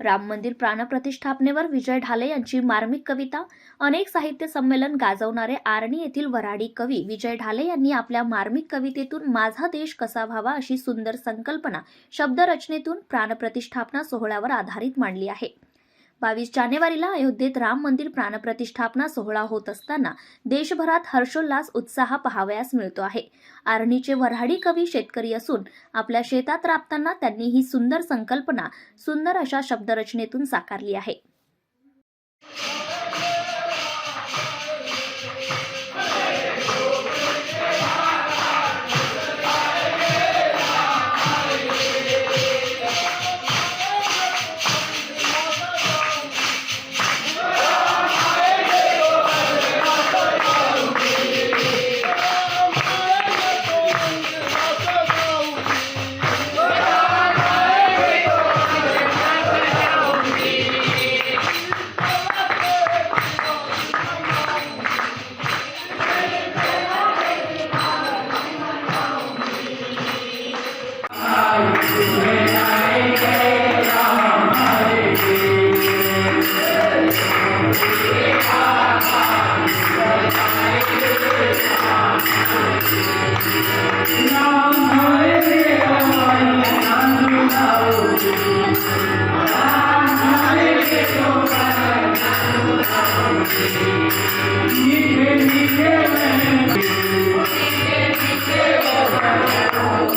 राम मंदिर प्राणप्रतिष्ठापनेवर विजय ढाले यांची मार्मिक कविता अनेक साहित्य संमेलन गाजवणारे आर्णी येथील वऱ्हाडी कवी विजय ढाले यांनी आपल्या मार्मिक कवितेतून माझा देश कसा व्हावा अशी सुंदर संकल्पना शब्दरचनेतून प्राणप्रतिष्ठापना सोहळ्यावर आधारित मांडली आहे. बावीस जानेवारीला अयोध्येत राम मंदिर प्राणप्रतिष्ठापना सोहळा होत असताना देशभरात हर्षोल्लास उत्साह पाहावयास मिळतो आहे. आर्णीचे वऱ्हाडी कवी शेतकरी असून आपल्या शेतात राबताना त्यांनी ही सुंदर संकल्पना सुंदर अशा शब्दरचनेतून साकारली आहे. Thank you.